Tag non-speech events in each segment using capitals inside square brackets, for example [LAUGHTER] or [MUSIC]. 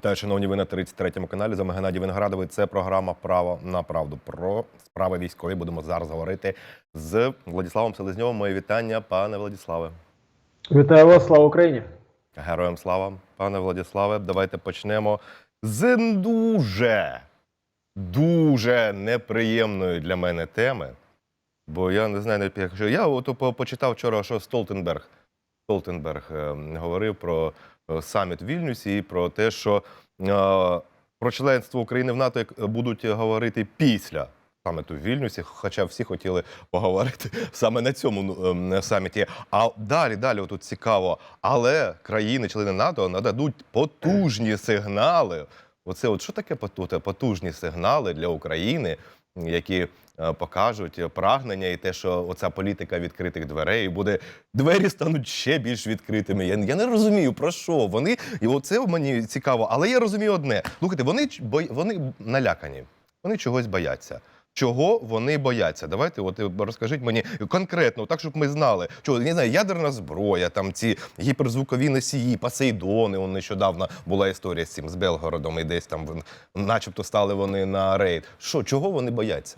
Вітаю, шановні, ви на 33-му каналі. З вами Геннадій Виноградовий. Це програма Право на правду. Про справи військові будемо зараз говорити з Владиславом Селезньовим. Моє вітання, пане Владиславе. Вітаю вас, слава Україні! Героям слава, пане Владиславе. Давайте почнемо з дуже, дуже неприємної для мене теми. Бо я не знаю, якщо я от почитав вчора, що Столтенберг, Столтенберг е, говорив про саміт в Вільнюсі і про те, що е, про членство України в НАТО будуть говорити після саміту в Вільнюсі, хоча всі хотіли поговорити [LAUGHS] саме на цьому ну, ем, саміті. А далі, далі, отут цікаво. Але країни-члени НАТО нададуть потужні сигнали. Оце от що таке поту- потужні сигнали для України, які е, покажуть прагнення і те, що оця політика відкритих дверей буде двері стануть ще більш відкритими. Я, я не розумію про що вони, і оце мені цікаво. Але я розумію одне: слухайте, вони вони налякані, вони чогось бояться. Чого вони бояться? Давайте, от е, розкажіть мені конкретно, так щоб ми знали, що не знаю, ядерна зброя, там ці гіперзвукові носії, посейдони. Он нещодавно була історія з цим з Белгородом, і десь там начебто стали вони на рейд. Що чого вони бояться?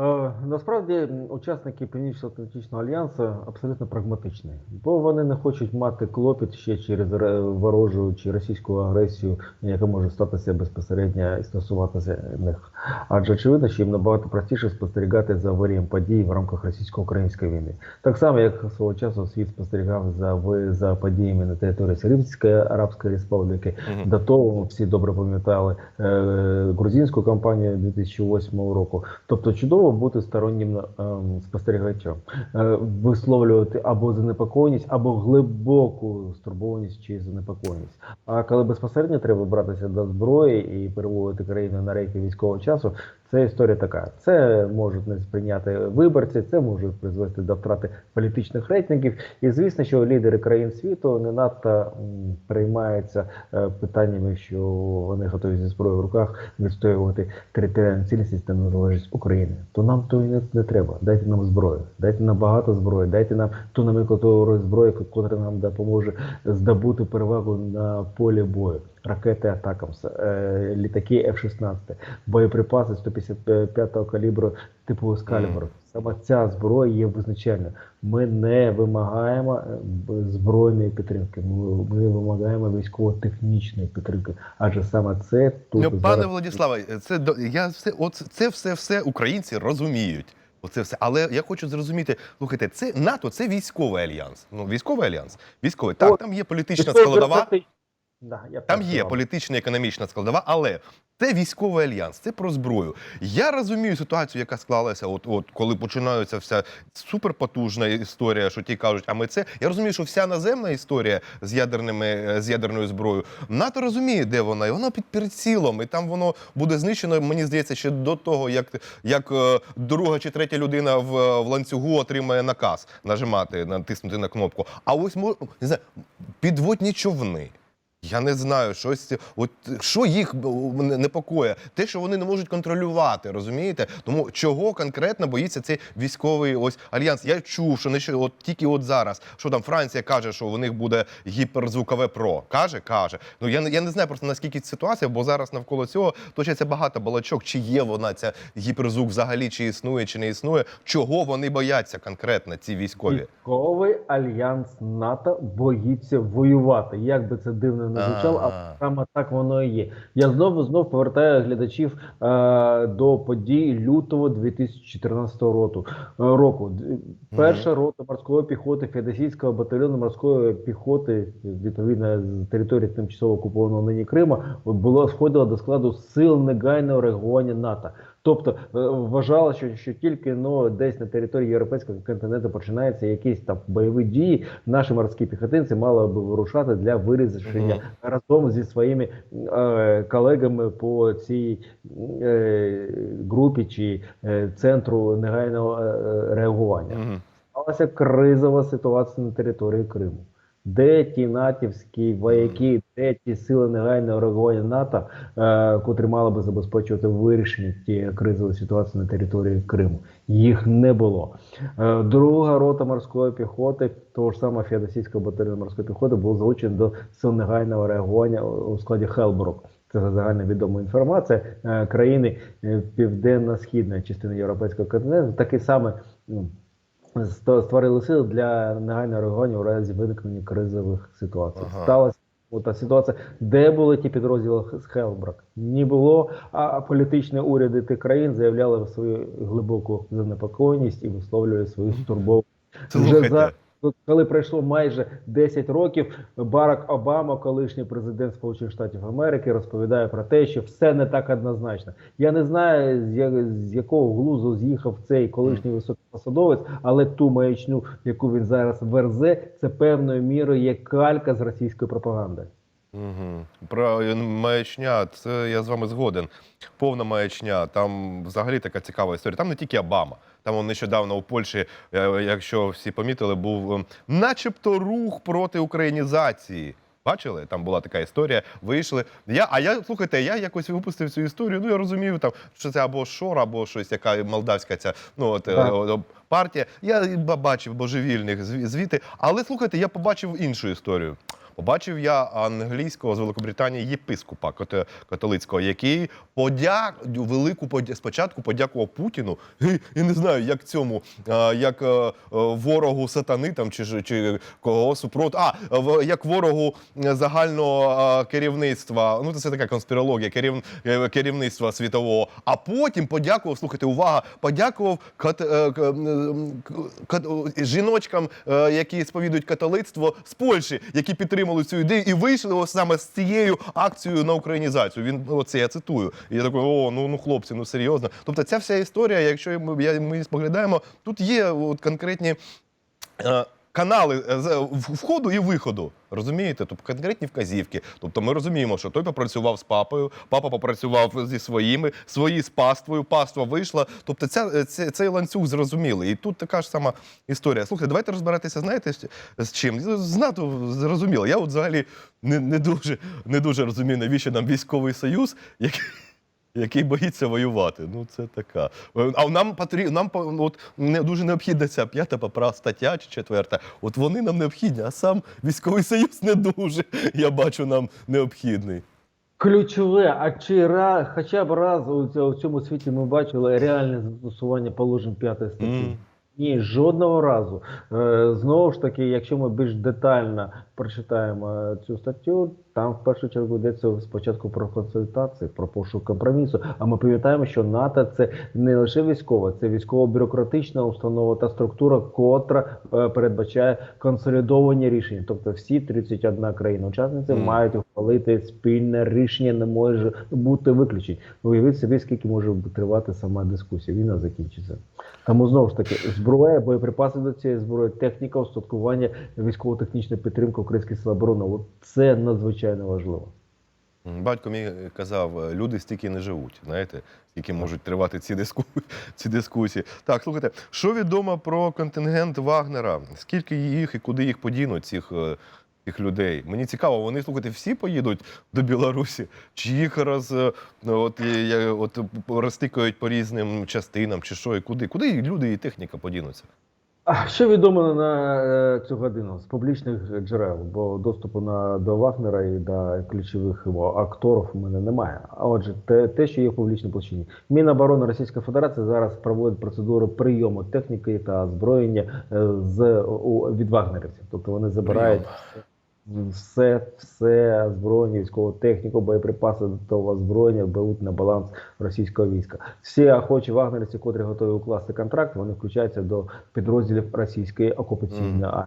Е, Насправді учасники Північно-Атлантичного альянсу абсолютно прагматичні, бо вони не хочуть мати клопіт ще через ворожу чи російську агресію, яка може статися безпосередньо і стосуватися них. Адже очевидно, що їм набагато простіше спостерігати за аварієм подій в рамках російсько-української війни. Так само, як свого часу світ спостерігав за за подіями на території Сирійської Арабської Республіки. До того всі добре пам'ятали е, грузинську кампанію 2008 року. Тобто чудово бути стороннім е, спостерігачем, е, висловлювати або занепокоєність, або глибоку стурбованість чи занепокоєність. А коли безпосередньо треба братися до зброї і переводити країну на рейки військового часу, це історія така. Це можуть не сприйняти виборці, це може призвести до втрати політичних рейтингів. І звісно, що лідери країн світу не надто м, переймаються е, питаннями, що вони готові зі зброєю в руках відстоювати територіальну цілісність та незалежність України. То нам то і не, не треба. Дайте нам зброю, дайте нам багато зброї, дайте нам ту номенклатуру зброї, яка нам допоможе здобути перевагу на полі бою. Ракети Атакамс, е, літаки F-16, боєприпаси 155-го калібру типу Скальбер. Саме ця зброя є визначальною. Ми не вимагаємо е, збройної підтримки. Ми, ми вимагаємо військово-технічної підтримки. Адже саме це тут Ну, пане зараз- Владиславе, це до- я все, от це все, все українці розуміють. Оце все. Але я хочу зрозуміти, слухайте, це НАТО це військовий альянс. Ну, військовий альянс. Військовий. Так, там є політична Це складова. Да, я Там є політична і економічна складова, але це військовий альянс, це про зброю. Я розумію ситуацію, яка склалася, от, от коли починається вся суперпотужна історія, що ті кажуть, а ми це. Я розумію, що вся наземна історія з ядерними е, з ядерною зброєю. НАТО розуміє, де вона, і вона під прицілом, і там воно буде знищено. Мені здається, ще до того, як, як е, друга чи третя людина в, в ланцюгу отримає наказ нажимати, натиснути на кнопку. А ось не знаю, підводні човни. Я не знаю, щось от що їх б- непокоє, те, що вони не можуть контролювати, розумієте? Тому чого конкретно боїться цей військовий ось альянс? Я чув, що не що от тільки от зараз, що там Франція каже, що у них буде гіперзвукове ПРО. Каже, каже. Ну я не я не знаю просто наскільки ситуація, бо зараз навколо цього точаться багато балачок. Чи є вона ця гіперзвук взагалі, чи існує, чи не існує? Чого вони бояться конкретно, ці військові? Військовий альянс НАТО боїться воювати. Як би це дивно не звучало, А. але саме так воно і є. Я знову знов повертаю глядачів е, до подій лютого 2014 року. е, року. Перша рота морської піхоти Федосійського батальйону морської піхоти, відповідно з території тимчасово окупованого нині Крима, от було входила до складу сил негайного реагування НАТО. Тобто е, що, що тільки ну, десь на території європейського континенту починаються якісь там бойові дії, наші морські піхотинці мали би вирушати для вирішення Мгм. разом зі своїми е, колегами по цій е, групі чи е, центру негайного е, реагування. Мгм. Сталася кризова ситуація на території Криму. Де ті натівські вояки, де ті сили негайного реагування НАТО, е, котрі мали би забезпечувати вирішення тієї кризової ситуації на території Криму? Їх не було. Е, друга рота морської піхоти, того ж самого Феодосійського батальйону морської піхоти, був залучений до сил негайного реагування у складі Хелбрук. Це загальновідома інформація е, країни е, південно-східної частини європейського континенту. Таке саме ну, створили сили для негайного реагування у разі виникнення кризових ситуацій. Ага. Сталася та ситуація, де були ті підрозділи з Хелбрак? Ні було. А політичні уряди тих країн заявляли свою глибоку занепокоєність і висловлювали свою стурбову. Вже Слухайте. Коли пройшло майже 10 років, Барак Обама, колишній президент Сполучених Штатів Америки, розповідає про те, що все не так однозначно. Я не знаю, з, якого глузу з'їхав цей колишній високий посадовець, але ту маячню, яку він зараз верзе, це певною мірою є калька з російської пропаганди. Угу. Про е, маячня, це я з вами згоден. Повна маячня. Там взагалі така цікава історія. Там не тільки Обама. Там он нещодавно у Польщі, е, якщо всі помітили, був е, начебто рух проти українізації. Бачили, там була така історія. Вийшли. Я, а я слухайте, я якось випустив цю історію. Ну я розумію, там що це або шор, або щось, яка молдавська ця ну от е, Так. партія. Я бачив божевільних зві- звіти. Але слухайте, я побачив іншу історію. Побачив я англійського з Великобританії єпископа католицького, який подяк велику подя... спочатку подякував Путіну. І, не знаю, як цьому, як е, ворогу сатани там чи, чи кого супроти. А як ворогу загального керівництва. Ну це така конспірологія, керів... керівництва світового. А потім подякував. Слухайте, увага! Подякував кат... е, жіночкам, е, які сповідують католицтво з Польщі, які підтримали цю ідею і вийшли ось саме з цією акцією на українізацію. Він оце я цитую. І я такий, о, ну ну хлопці, ну серйозно. Тобто, ця вся історія, якщо ми, ми споглядаємо, тут є от конкретні. Е, Канали е, в- входу і виходу, розумієте? Тобто конкретні вказівки. Тобто ми розуміємо, що той попрацював з папою, папа попрацював зі своїми, свої з паствою, паства вийшла. Тобто ця, е, це, цей ланцюг зрозумілий. І тут така ж сама історія. Слухайте, давайте розбиратися, знаєте, з- чим? З НАТО зрозуміло. Я от взагалі не, не, дуже, не дуже розумію, навіщо нам військовий союз, який який боїться воювати. Ну це така. Е, А нам потрібно, нам от не дуже необхідна ця п'ята поправка, стаття чи четверта. От вони нам необхідні, а сам військовий союз не дуже. Я бачу, нам необхідний. Ключове, а чи раз, хоча б раз у цьому, світі ми бачили реальне застосування положень п'ятої статті? М. Ні, жодного разу. Е, знову ж таки, якщо ми більш детально прочитаємо е, цю статтю, там в першу чергу йдеться спочатку про консультації, про пошук компромісу. А ми пам'ятаємо, що НАТО це не лише військова, це військово-бюрократична установа та структура, котра е, передбачає консолідовані рішення. Тобто всі 31 країна-учасниця Мгм. мають ухвалити спільне рішення, не може бути виключень. Уявіть собі, скільки може тривати сама дискусія. Війна закінчиться. Тому знову ж таки, зброя, боєприпаси до цієї зброї, техніка, устаткування, військово-технічна підтримка українських сил оборони. От це надзвичайно важливо. Батько мій казав, е, люди стільки не живуть, знаєте, скільки можуть тривати ці, диску... [LAUGHS] ці дискусії. Так, слухайте, що відомо про контингент Вагнера? Скільки їх і куди їх подінуть, цих, цих людей? Мені цікаво, вони, слухайте, всі поїдуть до Білорусі? Чи їх роз, е, ну, от, е, я- от, розтикають по різним частинам, чи що, і куди? Куди люди і техніка подінуться? А що відомо на е, цю годину з публічних джерел, бо доступу на до Вагнера і до ключових його акторів у мене немає. А отже, те, те, що є в публічній площині. Міноборони Російської Федерації зараз проводить процедуру прийому техніки та озброєння з у, від вагнерівців. Тобто вони забирають все, все озброєння, військову техніку, боєприпаси до того озброєння беруть на баланс російського війська. Всі охочі вагнерівці, котрі готові укласти контракт, вони включаються до підрозділів російської окупаційної армії.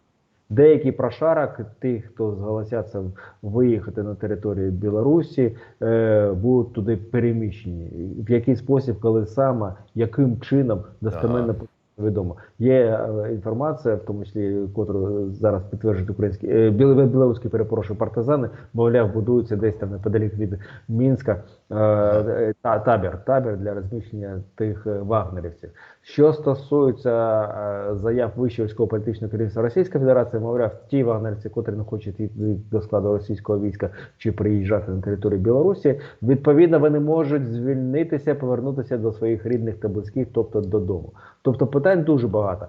Деякі прошарок, тих, хто зголосяться виїхати на територію Білорусі, е, будуть туди переміщені. В який спосіб, коли саме, яким чином достеменно відомо. Є е, інформація, в тому числі, котру зараз підтверджують українські е, білоруські перепрошую партизани, мовляв, будується десь там неподалік від Мінська е, та, табір, табір для розміщення тих вагнерівців. Що стосується заяв вищого військово-політичного керівництва Російської Федерації, мовляв, ті вагнерівці, котрі не хочуть йти до складу російського війська чи приїжджати на територію Білорусі, відповідно вони можуть звільнитися, повернутися до своїх рідних та близьких, тобто додому. Тобто питань дуже багато.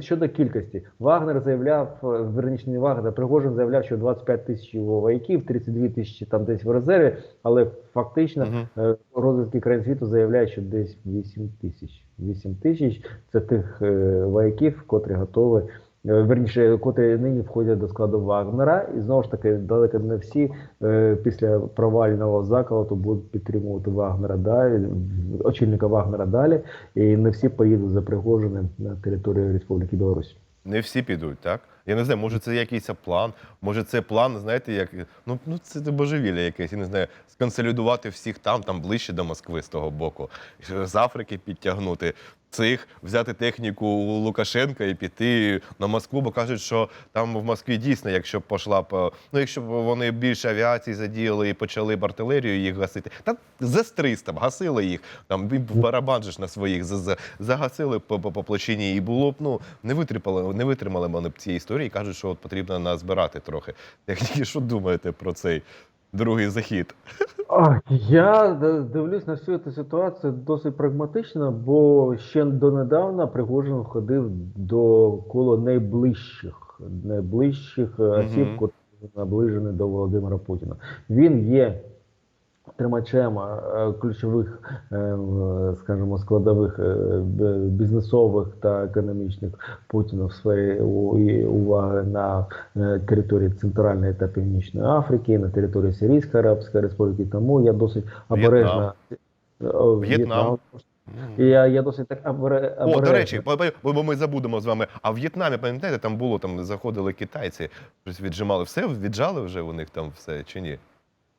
Щодо кількості, Вагнер заявляв, е, верніше не Вагнер, Пригожин заявляв, що 25 тисяч його вояків, 32 тисячі там десь в резерві, але фактично. Е, Розвідки країн світу заявляють, що десь 8 тисяч. 8 тисяч це тих е, вояків, котрі готові, верніше, котрі нині входять до складу Вагнера. І знову ж таки, далеко не всі е, після провального заколоту будуть підтримувати Вагнера далі, очільника Вагнера далі. І не всі поїдуть за Пригожиним на територію Республіки Білорусь. Не всі підуть, так? Я не знаю, може це якийсь план, може це план, знаєте, як ну, ну це божевілля якесь, я не знаю, сконсолідувати всіх там, там ближче до Москви з того боку, з Африки підтягнути цих, взяти техніку у Лукашенка і піти на Москву, бо кажуть, що там в Москві дійсно, якщо б пошла б, ну якщо б вони більше авіації задіяли і почали б артилерію їх гасити, та з 300 б гасили їх, там барабан же на своїх за- за- загасили б по, по, площині, і було б ну не витримали, не витримали вони б цієї історії. і Кажуть, що от потрібно назбирати трохи. Техніки, що думаєте про цей другий захід? Я д- дивлюсь на всю цю ситуацію досить прагматично, бо ще донедавна Пригожин ходив до коло найближчих, найближчих е, осіб, котрі наближені до Володимира Путіна. Він є тримачем ключових, е, скажімо, складових е, бізнесових та економічних Путіна в сфері уваги на е, території Центральної та Північної Африки, на території Сирійської Арабської Республіки. Тому я досить обережно В'єтнам. І Я, я досить так обере, О, обережно. до речі, бо ми забудемо з вами. А в В'єтнамі, пам'ятаєте, там було там заходили китайці, щось віджимали. Все віджали вже у них там все чи ні?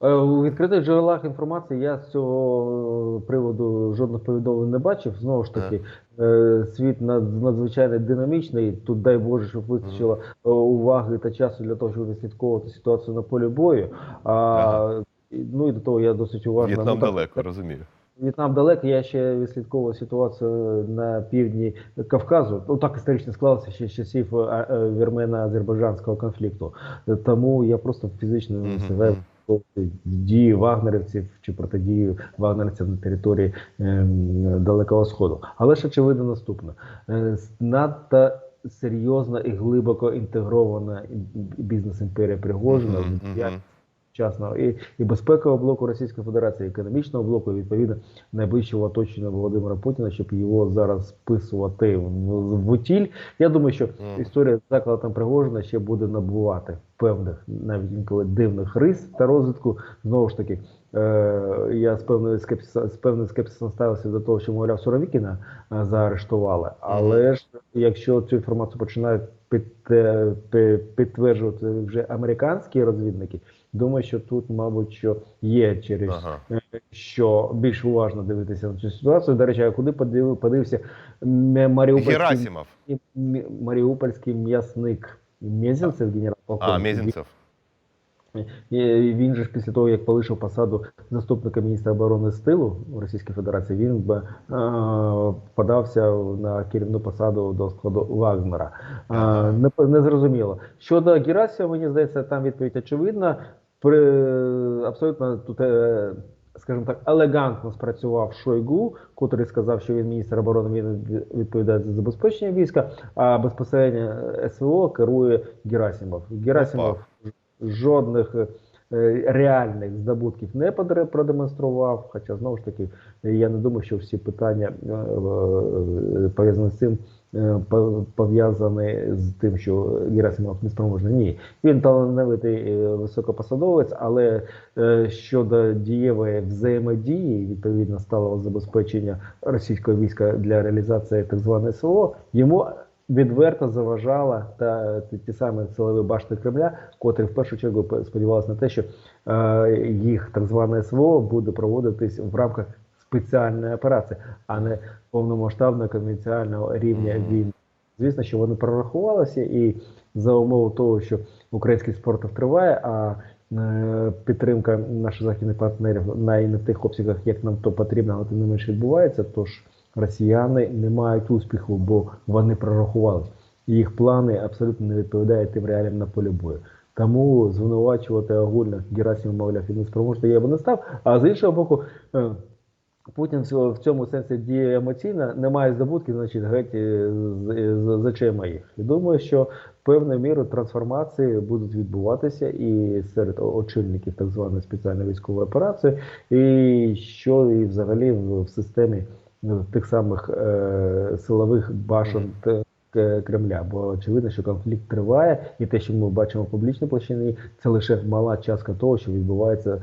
Е, У відкритих джерелах інформації я з цього е, приводу жодних повідомлень не бачив. Знову ж таки, е, світ над- надзвичайно динамічний. Тут дай Боже, щоб вистачило уваги та часу для того, щоб відслідковувати ситуацію на полі бою. А ну і до того я досить уважно. В'єтнам ну, так, далеко, розумію. В'єтнам далеко, я ще відслідковував ситуацію на півдні Кавказу. Ну так історично склалося ще з часів е, вірмено-азербайджанського конфлікту. Тому я просто фізично себе. Дії вагнерівців чи протидії вагнерівців на території ем, Далекого Сходу. Але ж очевидно наступне. Е, надто серйозна і глибоко інтегрована бізнес-імперія Пригожина Мгм, в вчасного і, і безпекового блоку Російської Федерації, і економічного блоку, і відповідно найближчого оточення Володимира Путіна, щоб його зараз списувати в, в утіль. Я думаю, що історія з закладом Пригожина ще буде набувати певних, навіть інколи дивних рис та розвитку. Знову ж таки, е, я з певною скепсисом, з певним скепсисом ставився до того, що мовляв Суровікіна е, заарештували. Але ж якщо цю інформацію починають під, е, пи- підтверджувати вже американські розвідники, думаю, що тут, мабуть, що є через Ага. е, що більш уважно дивитися на цю ситуацію. До речі, а куди подив, подивився Маріупольський, Герасимов. Маріупольський м'ясник Мезенцев, генерал полковник. А, Мезенцев. Він же ж після того, як полишив посаду заступника міністра оборони з тилу Російської Федерації, він б е, подався на керівну посаду до складу Вагнера. Е, не, не зрозуміло. Щодо Герасіва, мені здається, там відповідь очевидна. При абсолютно тут. е, Скажімо так, елегантно спрацював Шойгу, котрий сказав, що він міністр оборони він відповідає за забезпечення війська, а безпосередньо СВО керує Герасимов. Герасимов жодних е, реальних здобутків не продемонстрував. Хоча знову ж таки я не думаю, що всі питання е, е, пов'язані з цим. Е, пов- Пов'язані з тим, що Герасимов неспроможний. Ні, він талановитий е, високопосадовець, але е, щодо дієвої взаємодії, відповідно сталого забезпечення російського війська для реалізації так званої СВО, йому відверто заважала та ті, самі силові башти Кремля, котрі в першу чергу сподівалися на те, що їх так зване СВО буде проводитись в рамках спеціальної операції, а не повномасштабного конвенціонального рівня війни. Звісно, що вони прорахувалися, і за умови того, що український спорт триває, а е, підтримка наших західних партнерів на і не в тих обсягах, як нам то потрібно, але тим не менше відбувається. Тож росіяни не мають успіху, бо вони прорахували. Їх плани абсолютно не відповідають тим реаліям на полі бою. Тому звинувачувати огульно Герасимов, мовляв, він не спроможний, я би не став. А з іншого боку, е, Путін в цьому- сенсі діє емоційно, немає здобутків, значить геть е, з- з- з. І думаю, що певною мірою трансформації будуть відбуватися і серед очільників так званої спеціальної військової операції, і що і взагалі в, в системі ну, тих самих е, силових башен Кремля. Бо очевидно, що конфлікт триває, і те, що ми бачимо в публічній площині, це лише мала частка того, що відбувається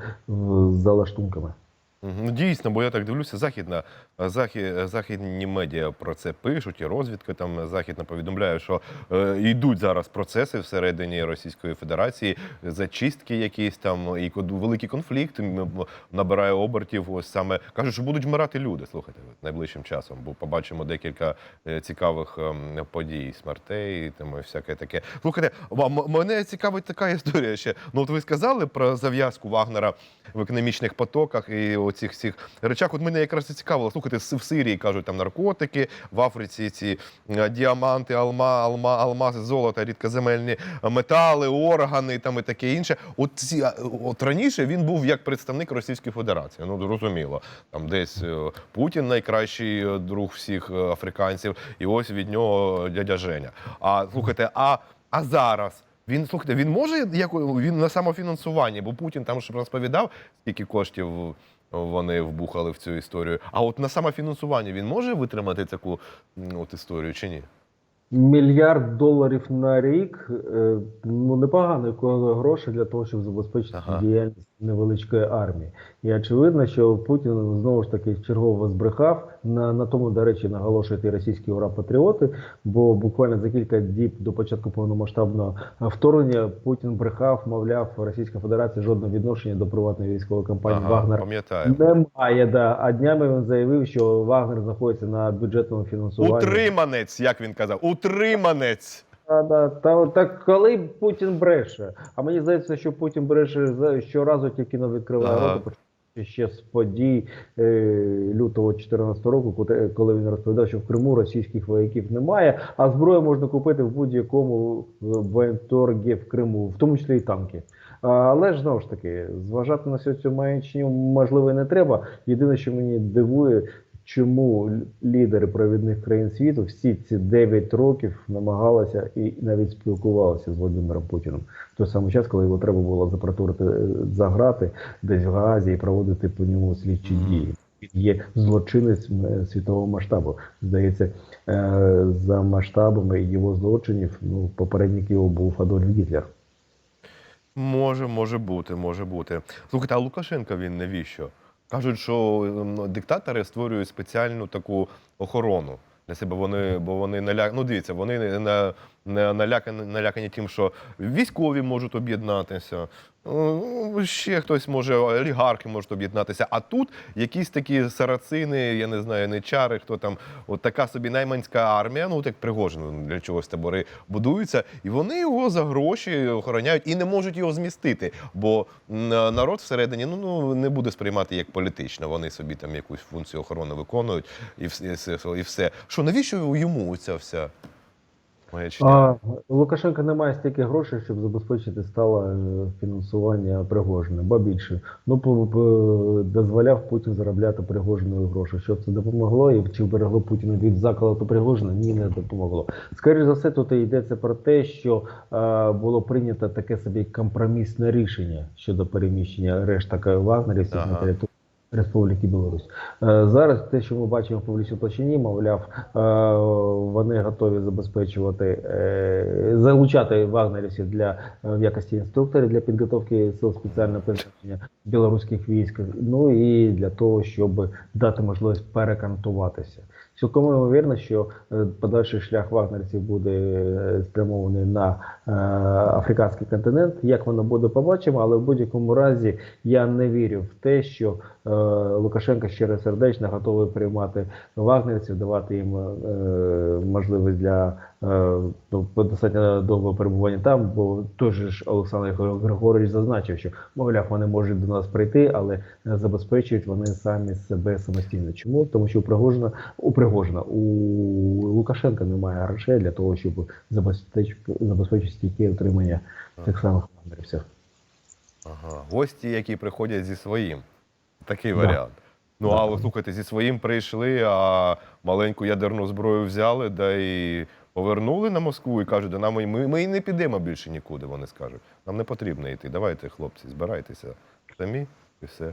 за лаштунками. Ну, дійсно, бо я так дивлюся, західна, захід, західні медіа про це пишуть, і розвідка там західна повідомляє, що е, йдуть зараз процеси всередині Російської Федерації, зачистки якісь там, і кон- великі конфлікти м, м, набирає обертів. Ось саме кажуть, що будуть вмирати люди. Слухайте, найближчим часом, бо побачимо декілька е, цікавих ем, подій, смертей, там всяке таке. Слухайте, м- м- мене цікавить така історія ще. Ну, от ви сказали про зав'язку Вагнера в економічних потоках і оцих всіх речах. От мене якраз і цікавило. Слухайте, в Сирії кажуть там наркотики, в Африці ці е, діаманти, алма, алма, алмази, золото, рідкоземельні метали, органи там і таке інше. От ці от раніше він був як представник Російської Федерації. Ну зрозуміло, там десь е, Путін найкращий е, друг всіх е, африканців, і ось від нього дядя Женя. А слухайте, а, а зараз. Він слухайте, він може як він на самофінансуванні, бо Путін там ж розповідав, скільки коштів вони вбухали в цю історію. А от на самофінансуванні він може витримати таку от історію чи ні? Мільярд доларів на рік е, ну непогано гроші для того, щоб забезпечити Ага. діяльність невеличкої армії. І очевидно, що Путін знову ж таки чергово збрехав. На, на тому, до речі, наголошують і російські ура патріоти. Бо буквально за кілька діб до початку повномасштабного вторгнення Путін брехав, мовляв, Російська Федерація жодного відношення до приватної військової компанії Вагнер пам'ятаю. немає. Да. А днями він заявив, що Вагнер знаходиться на бюджетному фінансуванні. Утриманець, як він казав, утриманець. Та, да, та так коли Путін бреше? А мені здається, що Путін бреше щоразу тільки не відкриває Ага. рота, ще з подій е, лютого 2014 року, коли- він розповідав, що в Криму російських вояків немає, а зброю можна купити в будь-якому е, воєнторгі в Криму, в тому числі і танки. Але ж знову ж таки, зважати на всю цю маячню можливо і не треба. Єдине, що мені дивує, чому лідери провідних країн світу всі ці 9 років намагалися і навіть спілкувалися з Володимиром Путіним в той самий час, коли його треба було запроторити е, за грати десь в Гаазі і проводити по ньому слідчі дії. Він є злочинець е, світового масштабу. Здається, е, за масштабами його злочинів, ну попередник його був Адольф Гітлер. Може, може бути, може бути. Слухайте, а Лукашенка він навіщо? Кажуть, що ем, диктатори створюють спеціальну таку охорону для себе. Вони, бо вони наля... ну, дивіться, вони не налякані, налякані тим, що військові можуть об'єднатися, е, ще хтось може, олігархи можуть об'єднатися. А тут якісь такі сарацини, я не знаю, не чари, хто там, от така собі найманська армія, ну от як Пригожин для чогось табори будуються, і вони його за гроші охороняють і не можуть його змістити. Бо народ всередині ну, ну не буде сприймати як політично. Вони собі там якусь функцію охорони виконують і все. І все. Що навіщо йому ця вся? А у Лукашенка немає стільки грошей, щоб забезпечити стале е, фінансування Пригожина. Ба більше, ну дозволяв Путін заробляти Пригожиною гроші. Щоб це допомогло і чи вберегло Путіна від заколоту Пригожина? Ні, не допомогло. Скоріше за все, тут йдеться про те, що е, було прийнято таке собі компромісне рішення щодо переміщення решта вагнерівців Ага. на територію. Республіки Білорусь Е, зараз те, що ми бачимо в публічній площині, мовляв, е, вони готові забезпечувати е, залучати вагнерівців для в якості інструкторів для підготовки сил спеціального призначення білоруських військ. Ну і для того, щоб дати можливість перекантуватися. Цілком ймовірно, що подальший шлях вагнерців буде спрямований на е, африканський континент. Як воно буде, побачимо, але в будь-якому разі я не вірю в те, що е, Лукашенко щиросердечно готовий приймати вагнерців, давати їм е, можливість для е, ну, достатньо довгого перебування там. Бо той же ж Олександр Григорович зазначив, що мовляв, вони можуть до нас прийти, але забезпечують вони самі себе самостійно. Чому? Тому що Пригожина у Пригожина у Лукашенка немає грошей для того, щоб забезпечити забезпечити стійке утримання тих самих вагнерівців. Ага. Гості, які приходять зі своїм. Такий Да. варіант. Ну, Да. а ви слухайте, зі своїм прийшли, а маленьку ядерну зброю взяли, да і повернули на Москву і кажуть, да нам ми, ми і не підемо більше нікуди. Вони скажуть. Нам не потрібно йти. Давайте, хлопці, збирайтеся самі і все.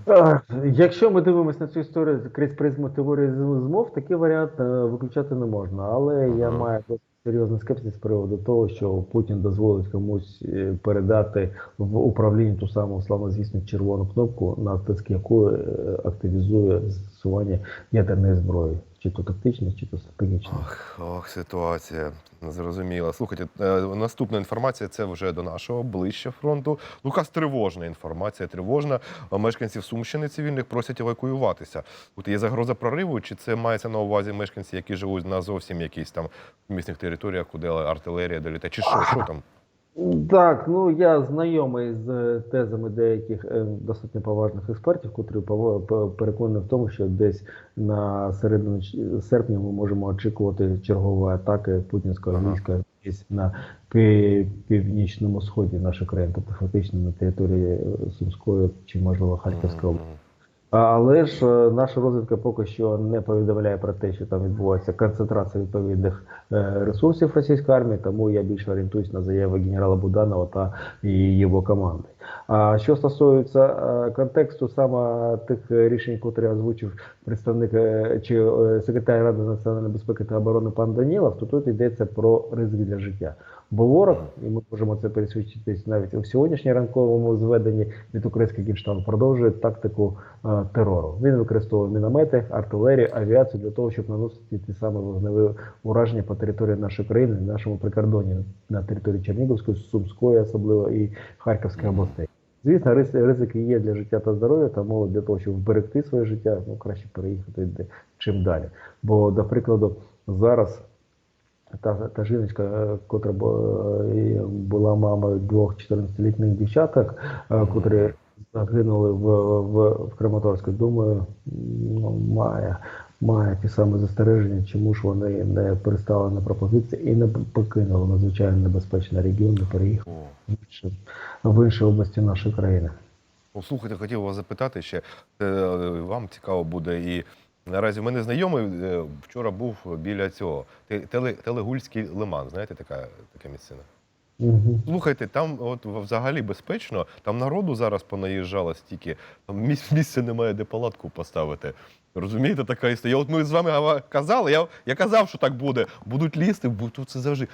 Якщо ми дивимося на цю історію крізь призму теорії змов, такий варіант е, виключати не можна. Але я маю досить серйозний скепсис з приводу того, що Путін дозволить комусь е, передати в управління ту саму славнозвісну червону кнопку, натиск якої е, активізує застосування ядерної зброї, чи то тактичної, чи то стратегічної. Ох, ох, ситуація зрозуміла. Слухайте, е, наступна інформація це вже до нашого ближче фронту. Ну, якась тривожна інформація, тривожна. Мешканців Сумщини цивільних просять евакуюватися. От є загроза прориву, чи це мається на увазі мешканці, які живуть на зовсім якісь там місних територіях, куди артилерія долітає? Чи що, що там? Так, ну я знайомий з е, тезами деяких е, достатньо поважних експертів, котрі переконані в тому, що десь на середину серпня ми можемо очікувати чергової атаки путінського війська десь на північному сході нашої країни, тобто фактично на території е, Сумської чи можливо Харківської області. Але ж е, наша розвідка поки що не повідомляє про те, що там відбувається концентрація відповідних е, ресурсів російської армії, тому я більше орієнтуюсь на заяви генерала Буданова та його команди. А що стосується е, контексту саме тих рішень, котрі озвучив представник е, чи е, секретар Ради національної безпеки та оборони пан Данілов, то тут йдеться про ризик для життя. Бо ворог, і ми можемо це пересвідчитись навіть у сьогоднішній ранковому зведенні від українських генштабу, продовжує тактику е, терору. Він використовує міномети, артилерію, авіацію для того, щоб наносити ті самі вогневі ураження по території нашої країни, нашому прикордоні на території Чернігівської, Сумської, особливо і Харківської Мгм. Звісно, ризики є для життя та здоров'я, тому для того, щоб вберегти своє життя, ну краще переїхати де- чим далі. Бо, до прикладу, зараз та, та жіночка, е, котра е, була мамою двох 14-літніх дівчаток, е, котрі загинули в, в, в Краматорську, думаю, ну, має, має ті самі застереження, чому ж вони не перестали на пропозиції і не покинули надзвичайно небезпечний регіон, не переїхали в інші, області нашої країни. Слухайте, хотів вас запитати ще. е, Вам цікаво буде і. Наразі в мене знайомий е, вчора був біля цього Телегульський лиман. Знаєте, така, така місцина? Угу. Слухайте, там от взагалі безпечно, там народу зараз понаїжджало стільки, там місця немає, де палатку поставити. Розумієте, така історія. От ми з вами казали, я, я казав, що так буде. Будуть лізти, бо тут це завжди.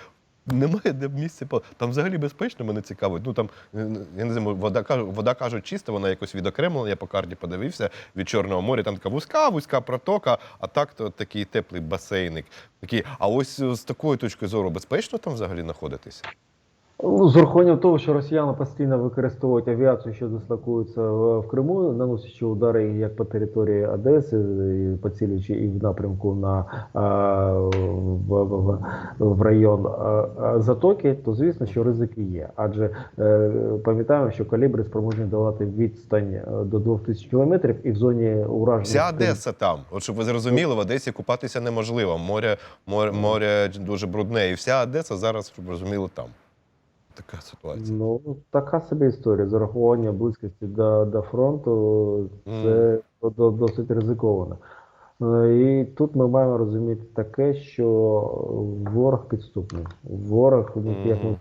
Немає де місця. Там взагалі безпечно, мене цікавить. Ну там е, я не знаю, вода кажу, вода кажуть, чиста, вона якось відокремлена. Я по карті подивився від Чорного моря. Там така вузька, вузька протока, а так то такий теплий басейник. Такий. А ось е, з такої точки зору безпечно там взагалі знаходитися? Ну, З урахуванням того, що росіяни постійно використовують авіацію, що дислокується в Криму, наносячи удари як по території Одеси, і поцілюючи і в напрямку на в, в, в, в район Затоки, то звісно, що ризики є. Адже е, пам'ятаємо, що калібри спроможні давати відстань е, до 2000 кілометрів і в зоні ураження Вся Одеса там. От щоб ви зрозуміли, в Одесі купатися неможливо. Море, море, море дуже брудне. І вся Одеса зараз, щоб розуміли, там. Така ситуація. Ну, така собі історія. З урахуванням близькості до, до фронту це до- досить ризиковано. Е, І тут ми маємо розуміти таке, що ворог підступний. Ворог, ну, як ми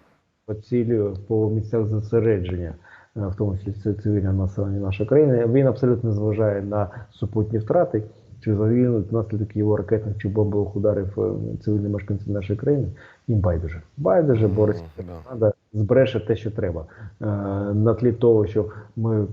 поцілює по місцях зосередження, е, в тому числі це цивільне населення нашої країни. Він абсолютно не зважає на супутні втрати, чи загинуть внаслідок його ракетних чи бомбових ударів е, цивільні мешканці нашої країни. Їм байдуже. Байдуже, бо Мгм, російська да. команда збереше те, що треба. Е, На тлі того, що ми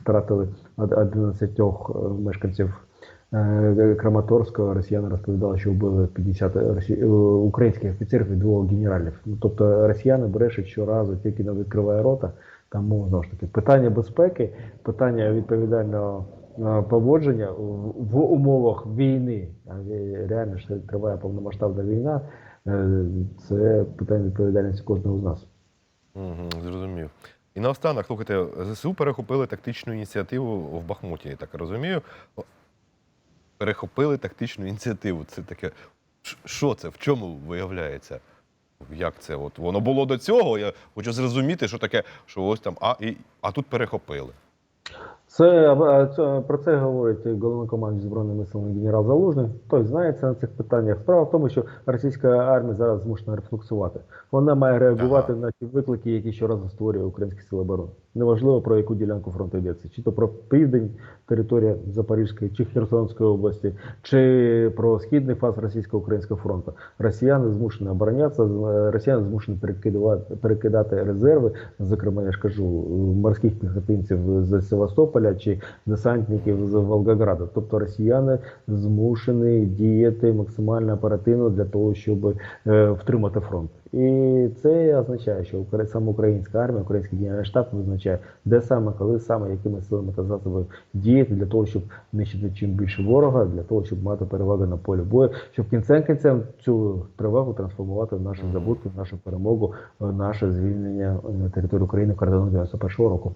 втратили од- 11 е, мешканців е, Краматорська росіяни розповідали, що вбили 50 росі... українських офіцерів і двох генералів. Ну, тобто росіяни брешуть щоразу, тільки не відкриває рота. Тому знову ж таки питання безпеки, питання відповідального поводження в, умовах війни. Реально ж триває повномасштабна війна. Це питання відповідальності кожного з нас. Угу, зрозумів. І наостанок, слухайте, ЗСУ перехопили тактичну ініціативу в Бахмуті, я так розумію. Перехопили тактичну ініціативу. Це таке. Що це? В чому виявляється? Як це? От воно було до цього. Я хочу зрозуміти, що таке, що ось там, а, і, а тут перехопили. Це, а, це про це говорить головнокомандуючий збройними силами генерал Залужний. Той знається на цих питаннях. Справа в тому, що російська армія зараз змушена рефлексувати. Вона має реагувати на ті виклики, які щоразу створює українські сили оборони. Неважливо про яку ділянку фронту йдеться, чи то про південь, територія Запорізької чи Херсонської області, чи про східний фаз російсько-українського фронту. Росіяни змушені оборонятися, росіяни змушені перекидувати перекидати резерви, зокрема, я ж кажу, морських піхотинців з Севастополя чи десантників з Волгограда. Тобто росіяни змушені діяти максимально оперативно для того, щоб е, втримати фронт. І це означає, що саме українська армія, український генеральний штаб визначає, де саме, коли саме, якими силами та засобами діяти для того, щоб нищити чим більше ворога, для того, щоб мати перевагу на полі бою, щоб кінцем кінцем цю перевагу трансформувати в нашу забутку, в нашу перемогу, в наше звільнення на території України кордону 91-го року.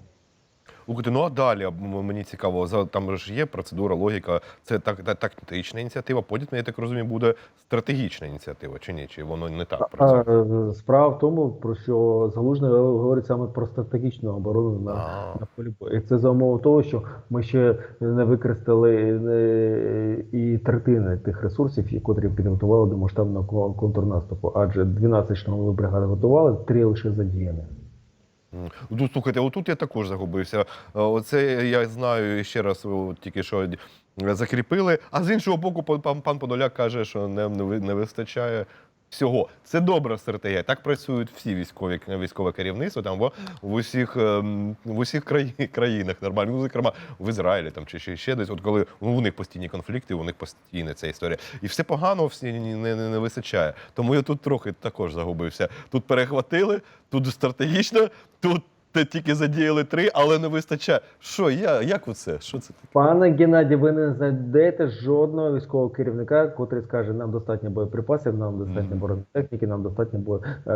Слухайте, ну а далі мені цікаво, там ж є процедура, логіка. Це так, та- тактична ініціатива, потім, я так розумію, буде стратегічна ініціатива, чи ні? Чи воно не так працює? Е, Справа в тому, про що Залужний говорить саме про стратегічну оборону на, на полі бою. І це за умови того, що ми ще не використали е, і третини тих ресурсів, які підготували до масштабного контрнаступу. Адже 12 штурмових бригад готували, три лише задіяні. Ну, слухайте, отут я також загубився. Е, Оце я знаю ще раз тільки що закріпили. А з іншого боку, пан- Подоляк каже, що не, не вистачає. Всього це добра стратегія. Так працюють всі військові військове керівництво там в, в усіх ем, в усіх краї, [LAUGHS] країнах нормально. Ну, зокрема, в Ізраїлі там чи ще, ще десь. От коли ну, у них постійні конфлікти, у них постійна ця історія. І все погано, всі не, не, не вистачає. Тому я тут трохи також загубився. Тут перехватили, тут стратегічно, тут те тільки задіяли три, але не вистачає. Що я? Як оце? Що це таке? Пане Геннадій, ви не знайдете жодного військового керівника, котрий скаже, нам достатньо боєприпасів, нам достатньо бронетехніки, нам достатньо бо... е...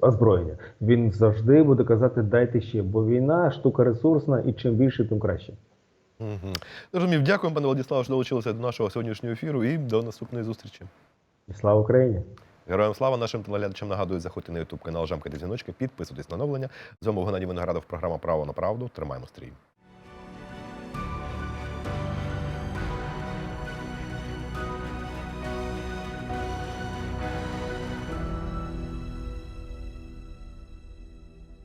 озброєння. Він завжди буде казати, дайте ще, бо війна штука ресурсна, і чим більше, тим краще. Угу. Зрозумів. Дякую, пане Владиславе, що долучилися до нашого сьогоднішнього ефіру і до наступної зустрічі. Слава Україні! Героям слава нашим телеглядачам нагадую, заходьте на YouTube канал Жамкайте дзвіночки, підписуйтесь на оновлення. З вами Геннадій Виноградов, програма Право на правду. Тримаємо стрій.